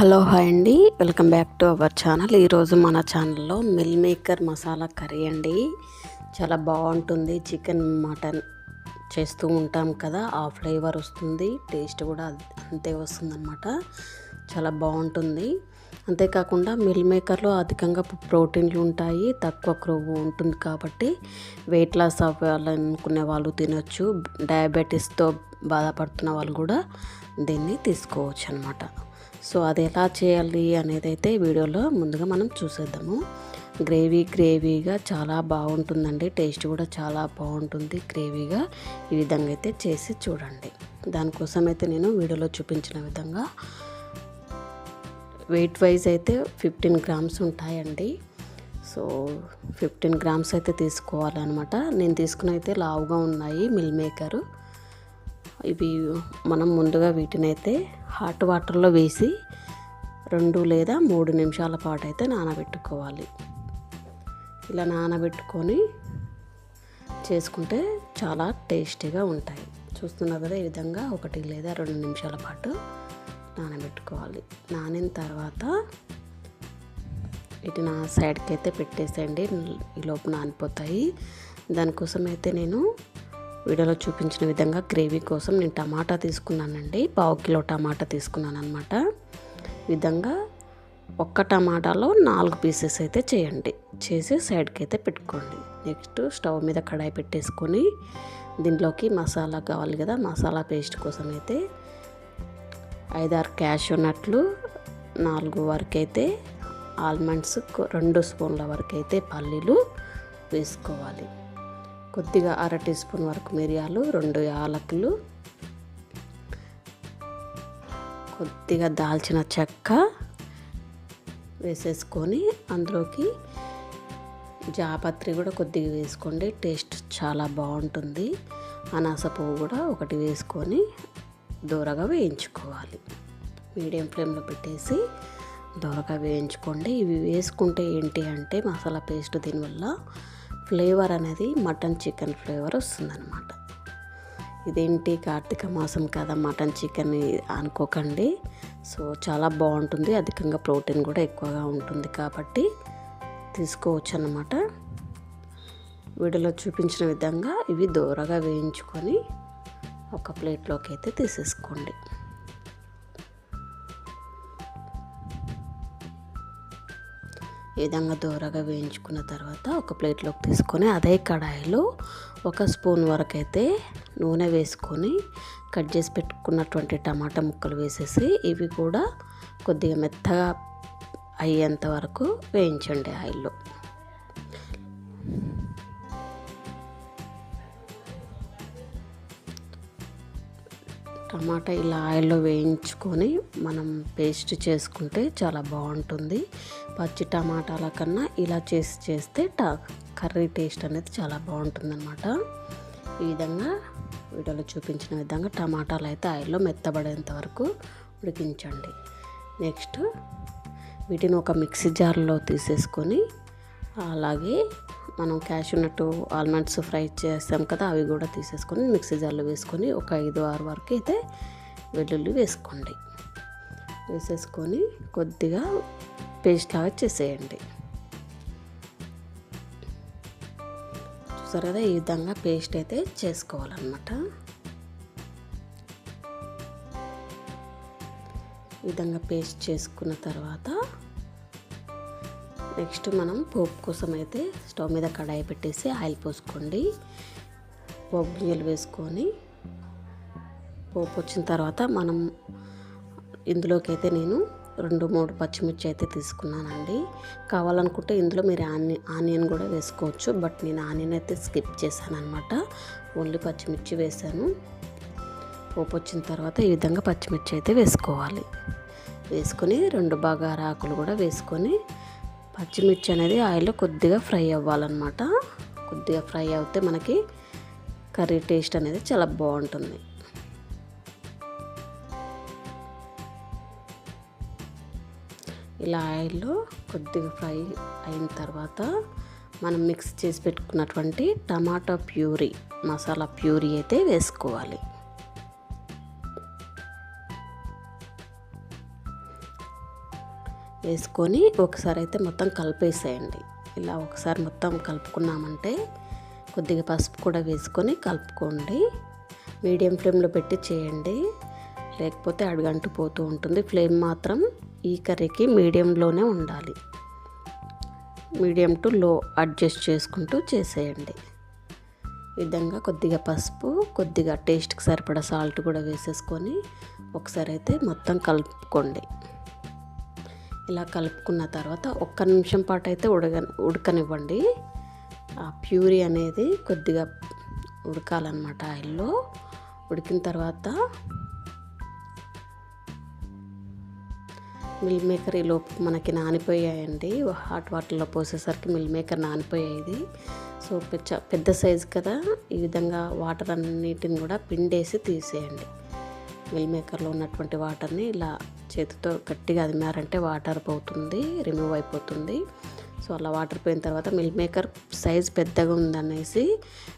Hello hi అండి. Welcome back to our channel. ఈరోజు మన ఛానల్లో మిల్ మేకర్ మసాలా కర్రీ అండి. చాలా బాగుంటుంది. చికెన్ మటన్ చేస్తూ ఉంటాం కదా ఆ ఫ్లేవర్ వస్తుంది. టేస్ట్ కూడా అంతే వస్తుందన్నమాట. చాలా బాగుంటుంది. అంతేకాకుండా మిల్ మేకర్లో అధికంగా ప్రోటీన్లు ఉంటాయి. తక్కువ క్రొవ్వు ఉంటుంది కాబట్టి వెయిట్ లాస్ అవ్వాలనుకునే వాళ్ళు తినొచ్చు. డయాబెటీస్తో బాధపడుతున్న వాళ్ళు కూడా దీన్ని తీసుకోవచ్చు అనమాట సో అది ఎలా చేయాలి అనేది అయితే వీడియోలో ముందుగా మనం చూసేద్దాము. గ్రేవీ గ్రేవీగా చాలా బాగుంటుందండి. టేస్ట్ కూడా చాలా బాగుంటుంది గ్రేవీగా. ఈ విధంగా అయితే చేసి చూడండి. దానికోసం అయితే నేను వీడియోలో చూపించిన విధంగా వెయిట్ వైజ్ అయితే ఫిఫ్టీన్ గ్రామ్స్ ఉంటాయండి. సో ఫిఫ్టీన్ గ్రామ్స్ అయితే తీసుకోవాలన్నమాట. నేను తీసుకుని అయితే లావుగా ఉన్నాయి మిల్ మేకరు. ఇవి మనం ముందుగా వీటిని అయితే హాట్ వాటర్లో వేసి రెండు లేదా మూడు నిమిషాల పాటు అయితే నానబెట్టుకోవాలి. ఇలా నానబెట్టుకొని చేసుకుంటే చాలా టేస్టీగా ఉంటాయి. చూస్తున్నారు కదా ఈ విధంగా ఒకటి లేదా రెండు నిమిషాల పాటు నానబెట్టుకోవాలి. నానిన తర్వాత ఇటు నా సైడ్కి అయితే పెట్టేసేయండి. ఈ లోపు నానిపోతాయి. దానికోసం అయితే నేను వీడియోలో చూపించిన విధంగా గ్రేవీ కోసం నేను టమాటా తీసుకున్నానండి. పావు కిలో టమాటా తీసుకున్నాను అనమాట విధంగా ఒక్క టమాటాలో నాలుగు పీసెస్ అయితే చేయండి. చేసి సైడ్కి అయితే పెట్టుకోండి. నెక్స్ట్ స్టవ్ మీద కడాయి పెట్టేసుకొని దీంట్లోకి మసాలా కావాలి కదా మసాలా పేస్ట్ కోసం అయితే ఐదారు క్యాష్ ఉన్నట్లు నాలుగు వరకు అయితే ఆల్మండ్స్ రెండు స్పూన్ల వరకు అయితే పల్లీలు వేసుకోవాలి. కొద్దిగా అర టీ స్పూన్ వరకు మిరియాలు రెండు యాలకులు కొద్దిగా దాల్చిన చెక్క వేసేసుకొని అందులోకి జాపత్రి కూడా కొద్దిగా వేసుకోండి టేస్ట్ చాలా బాగుంటుంది. అనాస పువ్వు కూడా ఒకటి వేసుకొని దూరగా వేయించుకోవాలి. మీడియం ఫ్లేమ్లో పెట్టేసి దూరగా వేయించుకోండి. ఇవి వేసుకుంటే ఏంటి అంటే మసాలా పేస్ట్ దీనివల్ల ఫ్లేవర్ అనేది మటన్ చికెన్ ఫ్లేవర్ వస్తుందన్నమాట. ఇదేంటి కార్తీక మాసం కదా మటన్ చికెన్ అనుకోకండి. సో చాలా బాగుంటుంది. అధికంగా ప్రోటీన్ కూడా ఎక్కువగా ఉంటుంది కాబట్టి తీసుకోవచ్చు అన్నమాట వీడియోలో చూపించిన విధంగా ఇవి దూరగా వేయించుకొని ఒక ప్లేట్లోకి అయితే తీసేసుకోండి. ఈ విధంగా దూరగా వేయించుకున్న తర్వాత ఒక ప్లేట్లోకి తీసుకొని అదే కడాయిలో ఒక స్పూన్ వరకు అయితే నూనె వేసుకొని కట్ చేసి పెట్టుకున్నటువంటి టమాటా ముక్కలు వేసేసి ఇవి కూడా కొద్దిగా మెత్తగా అయ్యేంత వరకు వేయించండి ఆయిల్లో. టమాటా ఇలా ఆయిల్లో వేయించుకొని మనం పేస్ట్ చేసుకుంటే చాలా బాగుంటుంది. పచ్చి టమాటాల కన్నా ఇలా చేసి చేస్తే టా కర్రీ టేస్ట్ అనేది చాలా బాగుంటుంది అనమాట ఈ విధంగా వీడియోలో చూపించిన విధంగా టమాటాలు అయితే ఆయిల్లో మెత్తబడేంత వరకు ఉడికించండి. నెక్స్ట్ వీటిని ఒక మిక్సీ జార్లో తీసేసుకొని అలాగే మనం క్యాష్ ఉన్నట్టు ఆల్మండ్స్ ఫ్రై చేస్తాం కదా అవి కూడా తీసేసుకొని మిక్సీ జార్లో వేసుకొని ఒక ఐదు ఆరు వరకు అయితే వెల్లుల్లి వేసుకోండి. వేసేసుకొని కొద్దిగా పేస్ట్ లాగా చేసేయండి. చూసారు కదా ఈ విధంగా పేస్ట్ అయితే చేసుకోవాలన్నమాట. ఈ విధంగా పేస్ట్ చేసుకున్న తర్వాత నెక్స్ట్ మనం పోపు కోసం అయితే స్టవ్ మీద కడాయి పెట్టేసి ఆయిల్ పోసుకోండి. పోపు గింజలు వేసుకొని పోపు వచ్చిన తర్వాత మనం ఇందులోకి అయితే నేను రెండు మూడు పచ్చిమిర్చి అయితే తీసుకున్నానండి. కావాలనుకుంటే ఇందులో మీరు ఆని ఆనియన్ కూడా వేసుకోవచ్చు. బట్ నేను ఆనియన్ అయితే స్కిప్ చేశాను అనమాట ఓన్లీ పచ్చిమిర్చి వేసాను పోపు వచ్చిన తర్వాత ఈ విధంగా పచ్చిమిర్చి అయితే వేసుకోవాలి. వేసుకొని రెండు బగారా ఆకులు కూడా వేసుకొని పచ్చిమిర్చి అనేది ఆయిల్లో కొద్దిగా ఫ్రై అవ్వాలన్నమాట. కొద్దిగా ఫ్రై అవుతే మనకి కర్రీ టేస్ట్ అనేది చాలా బాగుంటుంది. ఇలా ఆయిల్లో కొద్దిగా ఫ్రై అయిన తర్వాత మనం మిక్స్ చేసి పెట్టుకున్నటువంటి టమాటా ప్యూరీ మసాలా ప్యూరీ అయితే వేసుకోవాలి. వేసుకొని ఒకసారి అయితే మొత్తం కలిపేసేయండి. ఇలా ఒకసారి మొత్తం కలుపుకున్నామంటే కొద్దిగా పసుపు కూడా వేసుకొని కలుపుకోండి. మీడియం ఫ్లేమ్లో పెట్టి చేయండి. లేకపోతే అడుగంటు పోతూ ఉంటుంది. ఫ్లేమ్ మాత్రం ఈ కర్రీకి మీడియంలోనే ఉండాలి. మీడియం టు లో అడ్జస్ట్ చేసుకుంటూ చేసేయండి. విధంగా కొద్దిగా పసుపు కొద్దిగా టేస్ట్కి సరిపడా సాల్ట్ కూడా వేసేసుకొని ఒకసారి అయితే మొత్తం కలుపుకోండి. ఇలా కలుపుకున్న తర్వాత ఒక్క నిమిషం పాటు అయితే ఉడక ఉడకనివ్వండి. ఆ ప్యూరీ అనేది కొద్దిగా ఉడకాలన్నమాట ఆయిల్లో. ఉడికిన తర్వాత మిల్ మేకర్ ఈ లోపు మనకి నానిపోయాయండి. హాట్ వాటర్లో పోసేసరికి మిల్ మేకర్ నానిపోయేది. సో పెద్ద పెద్ద సైజు కదా. ఈ విధంగా వాటర్ అన్నిటిని కూడా పిండేసి తీసేయండి. మిల్ మేకర్లో ఉన్నటువంటి వాటర్ని ఇలా చేతితో గట్టిగా అదిమారంటే వాటర్ పోతుంది రిమూవ్ అయిపోతుంది. సో అలా వాటర్ పోయిన తర్వాత మిల్ మేకర్ సైజ్ పెద్దగా ఉందనేసి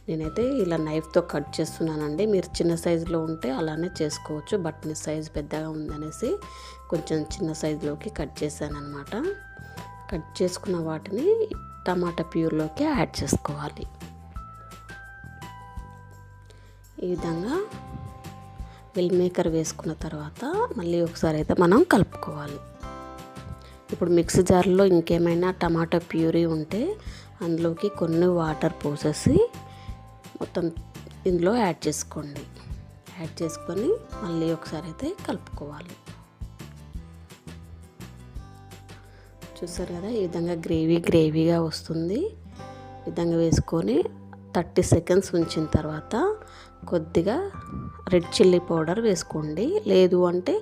నేనైతే ఇలా నైఫ్తో కట్ చేస్తున్నానండి. మీరు చిన్న సైజులో ఉంటే అలానే చేసుకోవచ్చు బట్ మీ సైజ్ పెద్దగా ఉందనేసి కొంచెం చిన్న సైజులోకి కట్ చేశాను అనమాట కట్ చేసుకున్న వాటిని టమాటా ప్యూర్లోకి యాడ్ చేసుకోవాలి. ఈ విధంగా మిల్ మేకర్ వేసుకున్న తర్వాత మళ్ళీ ఒకసారి అయితే మనం కలుపుకోవాలి. ఇప్పుడు మిక్సీ జార్లో ఇంకేమైనా టమాటా ప్యూరీ ఉంటే అందులోకి కొన్ని వాటర్ పోసేసి మొత్తం ఇందులో యాడ్ చేసుకోండి. యాడ్ చేసుకొని మళ్ళీ ఒకసారి అయితే కలుపుకోవాలి. చూసారు కదా ఈ విధంగా గ్రేవీ గ్రేవీగా వస్తుంది. విధంగా వేసుకొని థర్టీ సెకండ్స్ ఉంచిన తర్వాత కొద్దిగా రెడ్ చిల్లీ పౌడర్ వేసుకోండి. లేదు అంటే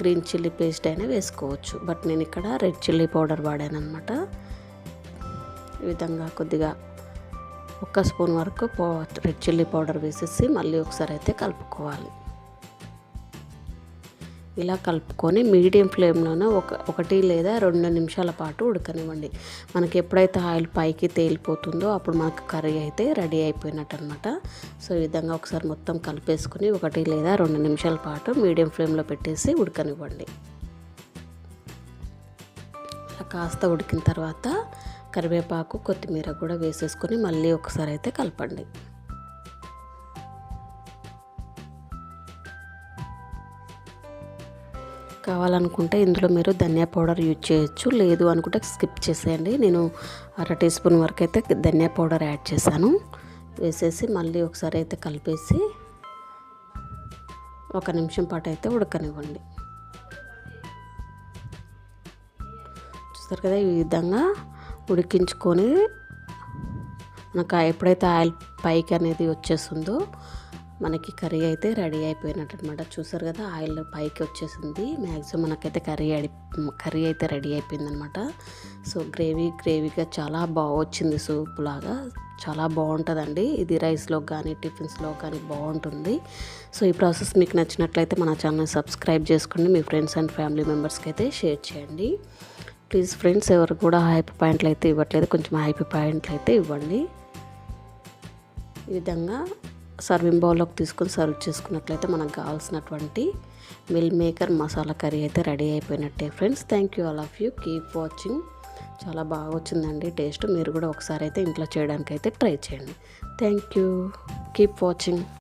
గ్రీన్ చిల్లీ పేస్ట్ అయినా వేసుకోవచ్చు. బట్ నేను ఇక్కడ రెడ్ చిల్లీ పౌడర్ వాడాను అనమాట ఈ విధంగా కొద్దిగా ఒక్క స్పూన్ వరకు పౌ రెడ్ చిల్లీ పౌడర్ వేసేసి మళ్ళీ ఒకసారి అయితే కలుపుకోవాలి. ఇలా కలుపుకొని మీడియం ఫ్లేమ్లోనే ఒక ఒకటి లేదా రెండు నిమిషాల పాటు ఉడకనివ్వండి. మనకి ఎప్పుడైతే ఆయిల్ పైకి తేలిపోతుందో అప్పుడు మనకు కర్రీ అయితే రెడీ అయిపోయినట్టు అనమాట సో ఈ విధంగా ఒకసారి మొత్తం కలిపేసుకుని ఒకటి లేదా రెండు నిమిషాల పాటు మీడియం ఫ్లేమ్లో పెట్టేసి ఉడకనివ్వండి. అలా కాస్త ఉడికిన తర్వాత కరివేపాకు కొత్తిమీర కూడా వేసేసుకొని మళ్ళీ ఒకసారి అయితే కలపండి. కావాలనుకుంటే ఇందులో మీరు ధనియా పౌడర్ యూజ్ చేయొచ్చు. లేదు అనుకుంటే స్కిప్ చేసేయండి. నేను అర టీ స్పూన్ వరకు అయితే ధనియా పౌడర్ యాడ్ చేశాను. వేసేసి మళ్ళీ ఒకసారి అయితే కలిపేసి ఒక నిమిషం పాటు అయితే ఉడకనివ్వండి. చూస్తారు కదా ఈ విధంగా ఉడికించుకొని నాకు ఎప్పుడైతే ఆయిల్ పైకి అనేది వచ్చేస్తుందో మనకి కర్రీ అయితే రెడీ అయిపోయినట్టు అనమాట చూసారు కదా ఆయిల్ పైకి వచ్చేసింది. మ్యాక్సిమం మనకైతే కర్రీ అడి కర్రీ అయితే రెడీ అయిపోయిందనమాట. సో గ్రేవీ గ్రేవీగా చాలా బాగా వచ్చింది సూప్ లాగా. చాలా బాగుంటుందండి. ఇది రైస్లో కానీ టిఫిన్స్లో కానీ బాగుంటుంది. సో ఈ ప్రాసెస్ మీకు నచ్చినట్లయితే మన ఛానల్ సబ్స్క్రైబ్ చేసుకోండి. మీ ఫ్రెండ్స్ అండ్ ఫ్యామిలీ మెంబర్స్కి అయితే షేర్ చేయండి. ప్లీజ్ ఫ్రెండ్స్ ఎవరు కూడా హ్యాపీ పాయింట్లు అయితే ఇవ్వట్లేదు. కొంచెం హ్యాపీ పాయింట్లు అయితే ఇవ్వండి. ఈ విధంగా సర్వింగ్ బౌల్లోకి తీసుకొని సర్వ్ చేసుకున్నట్లయితే మనకు కావాల్సినటువంటి మిల్ మేకర్ మసాలా కర్రీ అయితే రెడీ అయిపోయినట్టే friends. Thank you all of you keep watching చాలా బాగా వచ్చిందండి టేస్ట్. మీరు కూడా ఒకసారి అయితే ఇంట్లో చేయడానికి అయితే ట్రై చేయండి. Thank you keep watching